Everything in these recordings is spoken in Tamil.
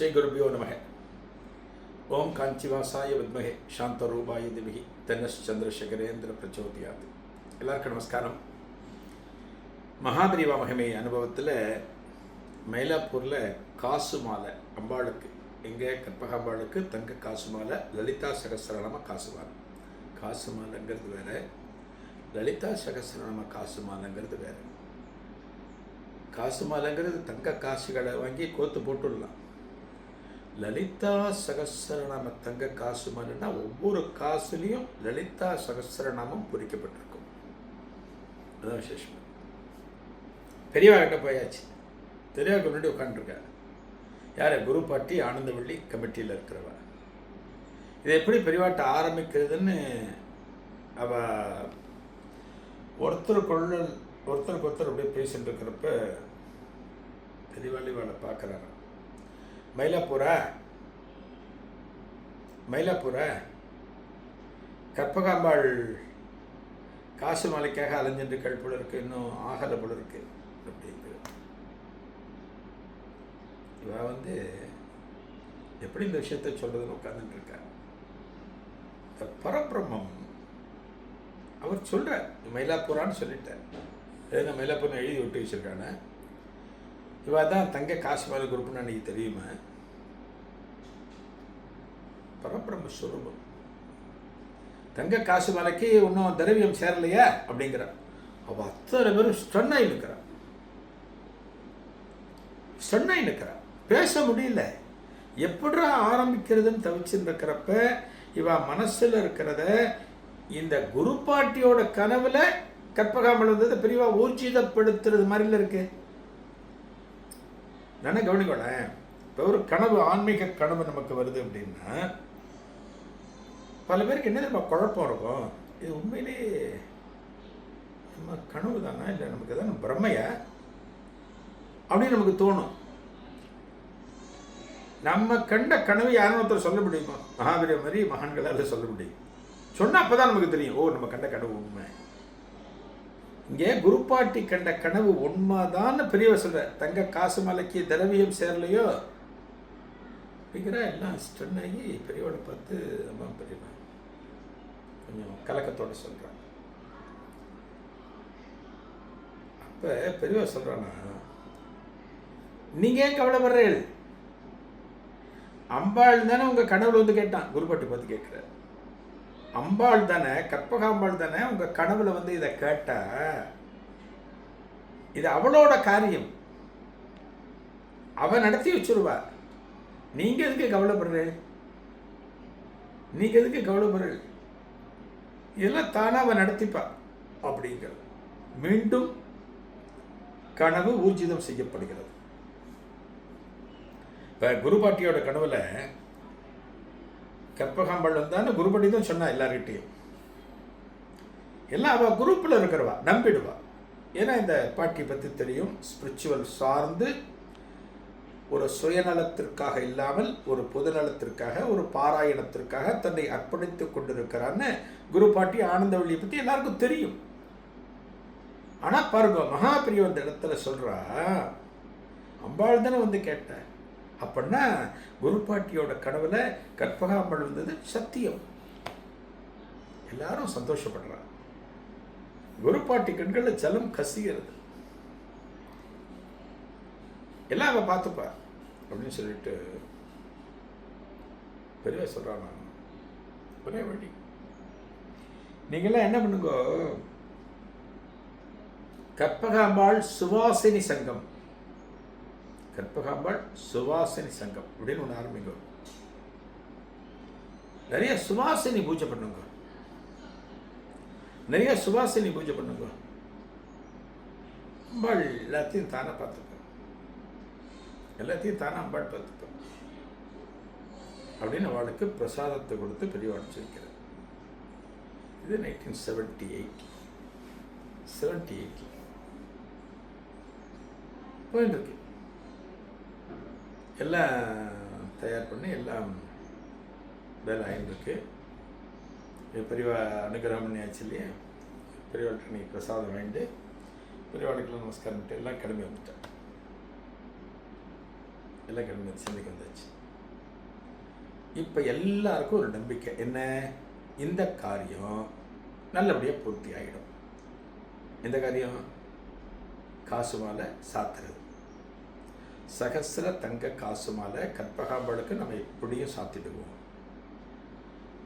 ஸ்ரீ குருபியோ நமக. ஓம் காஞ்சிவாசாய வித்மகே. சாந்தரூபாய திமிகி. தென்னஸ் சந்திரசேகரேந்திர பிரச்சோதியாத். எல்லாருக்கும் நமஸ்காரம். மகாபிரிவா மகிமை அனுபவத்தில் மயிலாப்பூரில் காசு மாலை அம்பாளுக்கு எங்கே கற்பகாம்பாளுக்கு தங்க காசு மாலை லலிதா சகஸ்ரநாம காசு மாலை காசு மாலைங்கிறது வேற லலிதா சகசரநாம காசு மாலைங்கிறது வேறு. காசு மாலைங்கிறது தங்க காசுகளை வாங்கி கோத்து போட்டுடலாம். லலிதா சகசரநாம தங்க காசு மாதிரினா ஒவ்வொரு காசுலேயும் லலிதா சகசரநாமம் பொறிக்கப்பட்டிருக்கும். அதுதான் விசேஷம். பெரியவா கிட்ட போயாச்சு. பெரியவாக்கு முன்னாடி உட்காந்துருக்கா யார்? குரு பாட்டி ஆனந்தவள்ளி கமிட்டியில் இருக்கிறவ. இது எப்படி பெரியவாட்ட ஆரம்பிக்கிறதுன்னு அவ ஒருத்தருக்குள்ள ஒருத்தருக்கு ஒருத்தர் அப்படியே பேசிட்டு இருக்கிறப்ப தெளிவாளி அவளை பார்க்குறாரு மயிலாப்பூரா? மயிலாப்பூரா? கற்பகாம்பாள் காசு மலைக்காக அலைஞ்சென்று கல் இருக்கு இன்னும் ஆகலை போல இருக்கு அப்படிங்கிற இவ வந்து எப்படி இந்த விஷயத்த சொல்றதுன்னு உட்கார்ந்துட்டு இருக்கா? இந்த பரபிரம்மம் அவர் சொல்றார் மயிலாப்பூரான்னு சொல்லிட்டார். ஏன்னா மயிலாப்பூர்னு எழுதி விட்டு வச்சிருக்கானே இவ தான் தங்க காசு மேல குரூப்னு அன்னைக்கு தெரியுமா? பரபிரம்மஸ்வரூபம் தங்க காசு மலைக்கு இன்னும் திரவியம் சேரலையா அப்படிங்கிறார் அவள் அத்தனை பேரும் ஸ்டன்னாகி நிற்கிறா ஸ்டன்னாகி நிற்கிறா பேச முடியல. எப்படா ஆரம்பிக்கிறதுன்னு தவிச்சுன்னு இருக்கிறப்ப இவ மனசில் இருக்கிறத இந்த குரு பாட்டியோட கனவுல கற்பகாமல் வந்தது பெரியவா ஊர்ஜிதப்படுத்துறது மாதிரில இருக்கு. நான் கவனிக்கோளேன் இப்போ ஒரு கனவு ஆன்மீக கனவு நமக்கு வருது அப்படின்னா பல பேருக்கு என்ன நம்ம குழப்பம் இருக்கும்? இது உண்மையிலேயே நம்ம கனவு தானா? இல்லை நமக்கு எதாவது பிரம்மையா அப்படின்னு நமக்கு தோணும். நம்ம கண்ட கனவு யாரும் ஒருத்தர் சொல்ல முடியுமா? மகாவீர மாதிரி மகான்களால் சொல்ல முடியும். சொன்னால் அப்போ தான் நமக்கு தெரியும். ஓ நம்ம கண்ட கனவு உண்மை. இங்கே குருப்பாட்டி கண்ட கனவு உண்மைதான்னு பெரியவர் சொல்ற தங்க காசு மலைக்கு திரவியம் சேரலையோ? அப்படிங்கிற எல்லாம் ஸ்டன் ஆகி பெரியவனை பார்த்து அம்மா பெரியவன் கொஞ்சம் கலக்கத்தோட சொல்கிறாங்க அப்போ பெரியவர் சொல்கிறானா நீங்கள் ஏன் கவலைப்படுறீள் அம்பாள் தானே உங்கள் கனவுல வந்து கேட்டான் குருபட்டு பார்த்து கேட்குறாரு. அம்பாள் தானே கற்பகாம்பாள் தானே உங்க கனவுல வந்து இதை கேட்டா இது அவளோட காரியம். அவ நடத்தி வச்சிருவா. நீங்க எதுக்கு கவலைப்படுறீள் நீங்க எதுக்கு கவலைப்படுறீள் இதெல்லாம் தானா அவ நடத்திப்பா. அப்படிங்கிறது மீண்டும் கனவு ஊர்ஜிதம் செய்யப்படுகிறது. இப்போ குருபாட்டியோட கனவுல கற்பகாம்பாள் தானே குருபடி தான் சொன்னா எல்லார்கிட்டையும். எல்லாம் அவள் குரூப்பில் இருக்கிறவா நம்பிடுவா. ஏன்னா இந்த பாட்டி பற்றி தெரியும் ஸ்பிரிச்சுவல் சார்ந்து ஒரு சுயநலத்திற்காக இல்லாமல் ஒரு பொதுநலத்திற்காக ஒரு பாராயணத்திற்காக தன்னை அர்ப்பணித்துக் கொண்டிருக்கிறான்னு குரு பாட்டி ஆனந்தவள்ளியை பற்றி எல்லாருக்கும் தெரியும். ஆனால் பாருங்க மகாபிரியம் அந்த இடத்துல சொல்கிறா அம்பாள் தானே வந்து கேட்டேன் அப்படின்னா குருபாட்டியோட கனவுல கற்பகாமல் வந்தது சத்தியம். எல்லாரும் சந்தோஷப்படுறாங்க குருபாட்டி கண்களில் ஜலம் கசிகிறது எல்லாம் அவ பார்த்துப்பா. அப்படின்னு சொல்லிட்டு பெரிய சொல்றான் ஒரே வழி. நீங்களாம் என்ன பண்ணுங்க? கற்பகாம்பாள் சுவாசினி சங்கம். கற்பகாம்பாள் சுவாசினி சங்கம் அப்படின்னு ஒன்று ஆரம்பிங்க. நிறைய சுவாசினி பூஜை பண்ணுங்க. நிறைய சுவாசினி பூஜை பண்ணுங்க. அம்பாள் எல்லாத்தையும் தானே பார்த்துக்க எல்லாத்தையும் தானாக அம்பாள் பார்த்துப்போம் அப்படின்னு அவளுக்கு பிரசாதத்தை கொடுத்து பெரியவா இது nineteen seventy eight seventy eight போயிட்டுருக்கு எல்லாம் தயார் பண்ணி எல்லாம் வேலை ஆகிட்டுருக்கு பெரியவா அனுகிரகம் பண்ணியாச்சு இல்லையா? பெரியவாளுக்கு பிரசாதம் வாங்கிட்டு பெரியவாளுக்கெல்லாம் நமஸ்காரம் எல்லாம் கிளம்பி வந்துட்டேன் எல்லாம் கிளம்பி வந்து சென்னைக்கு வந்தாச்சு. இப்போ எல்லாருக்கும் ஒரு நம்பிக்கை. என்ன? இந்த காரியம் நல்லபடியாக பூர்த்தி ஆகிடும் எந்த காரியம்? காசு மாலை சாத்துறது. சகசிர தங்க காசு மாலை கற்பகாம்பளுக்கு நம்ம எப்படியும் சாத்திடுவோம்.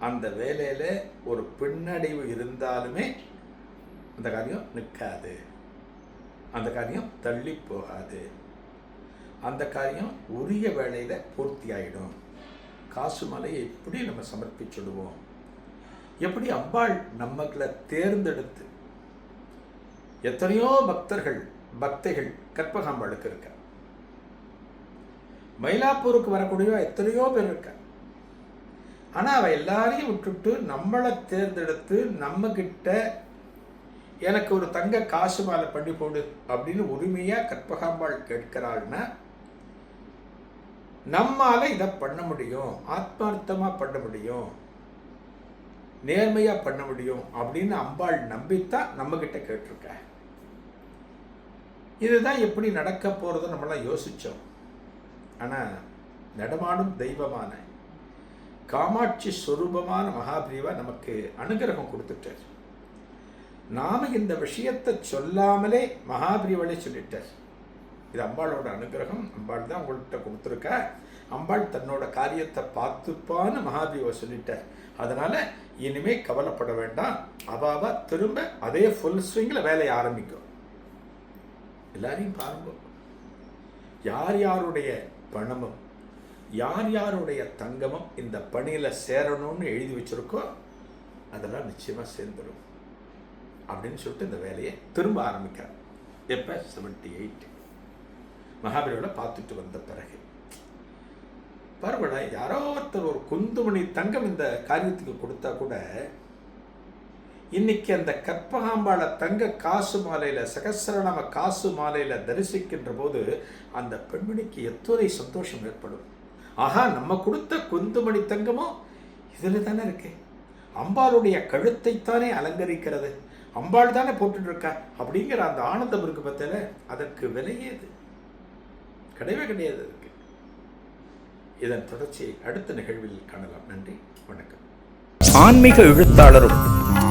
அந்த வேலையில் ஒரு பின்னடைவு இருந்தாலுமே அந்த காரியம் நிற்காது அந்த காரியம் தள்ளி போகாது. அந்த காரியம் உரிய வேலையில் பூர்த்தி ஆகிடும் காசு மலையை எப்படி நம்ம சமர்ப்பிச்சுடுவோம்? எப்படி அம்பாள் நம்மளை தேர்ந்தெடுத்து எத்தனையோ பக்தர்கள் பக்தைகள் கற்பகாம்பாளுக்கு இருக்க. மயிலாப்பூருக்கு வரக்கூடிய எத்தனையோ பேர் இருக்கா. ஆனால் அவள் எல்லாரையும் விட்டுட்டு நம்மளை தேர்ந்தெடுத்து நம்மக்கிட்ட எனக்கு ஒரு தங்க காசு மாலை பண்ணி போடு அப்படின்னு உரிமையாக கற்பகாம்பாள் கேட்கிறாள்னா நம்மால் இதை பண்ண முடியும். ஆத்மார்த்தமாக பண்ண முடியும். நேர்மையாக பண்ண முடியும் அப்படின்னு அம்பாள் நம்பித்தான் நம்மக்கிட்ட கேட்டிருக்க. இதுதான் எப்படி நடக்க போகிறத நம்மளாம் யோசித்தோம் ஆனால் நடமாடும் தெய்வமான காமாட்சி ஸ்வரூபமான மகாபிரிவா நமக்கு அனுகிரகம் கொடுத்துட்டார். நாம் இந்த விஷயத்தை சொல்லாமலே மகாபிரிவளை சொல்லிட்டார். இது அம்பாளோட அனுகிரகம். அம்பாள் தான் உங்கள்கிட்ட கொடுத்துருக்க. அம்பாள் தன்னோட காரியத்தை பார்த்துப்பான்னு மகாபிரிவா சொல்லிட்டார் அதனால இனிமே கவலைப்பட வேண்டாம். அவாவா திரும்ப அதே ஃபுல் ஸ்விங்கில் வேலையை ஆரம்பிக்கும் எல்லாரையும் பாருங்க. யார் யாருடைய பணமும் யார் யாருடைய தங்கமும் இந்த பணியில் சேரணும்னு எழுதி வச்சிருக்கோ அதெல்லாம் நிச்சயமாக சேர்ந்துடும் அப்படின்னு சொல்லிட்டு இந்த வேலையை திரும்ப ஆரம்பிக்கிறார். எப்போ? செவன்ட்டி எயிட் மகாபலியோட பார்த்துட்டு வந்த பிறகு பரவாயில்ல யாரோ ஒருத்தர் ஒரு குந்துமணி தங்கம் இந்த காரியத்துக்கு கொடுத்தா கூட இன்னைக்கு அந்த கற்பகாம்பாள தங்க காசு மாலையில் சகசரநாம காசு மாலையில் தரிசிக்கின்ற போது அந்த பெண்மணிக்கு எத்தனை சந்தோஷம் ஏற்படும்? ஆஹா நம்ம கொடுத்த குந்துமணி தங்கமும் இதில் தானே இருக்கு. அம்பாளுடைய கழுத்தைத்தானே அலங்கரிக்கிறது. அம்பாள் தானே போட்டுட்டு இருக்கா? அப்படிங்கிற அந்த ஆனந்தம் இருக்கு பத்தில அதற்கு விலையேது கிடையவே கிடையாது அதுக்கு இதன் தொடர்ச்சியை அடுத்த நிகழ்வில் காணலாம். நன்றி வணக்கம். ஆன்மீக எழுத்தாளரும்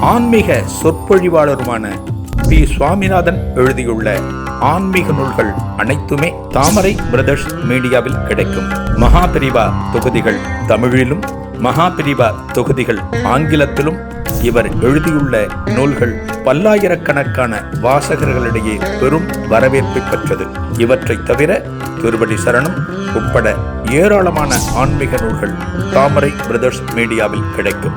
ஆன்மீக சொற்பொழிவாளருமான பி. சுவாமிநாதன் எழுதியுள்ள ஆன்மீக நூல்கள் அனைத்துமே தாமரை பிரதர்ஸ் மீடியாவில் கிடைக்கும். மகாபிரிவா தொகுதிகள் தமிழிலும் மகாபிரிவா தொகுதிகள் ஆங்கிலத்திலும் இவர் எழுதியுள்ள நூல்கள் பல்லாயிரக்கணக்கான வாசகர்களிடையே பெரும் வரவேற்பை பெற்றது. இவற்றைத் தவிர திருவடி சரணம் உட்பட ஏராளமான ஆன்மீக நூல்கள் தாமரை பிரதர்ஸ் மீடியாவில் கிடைக்கும்.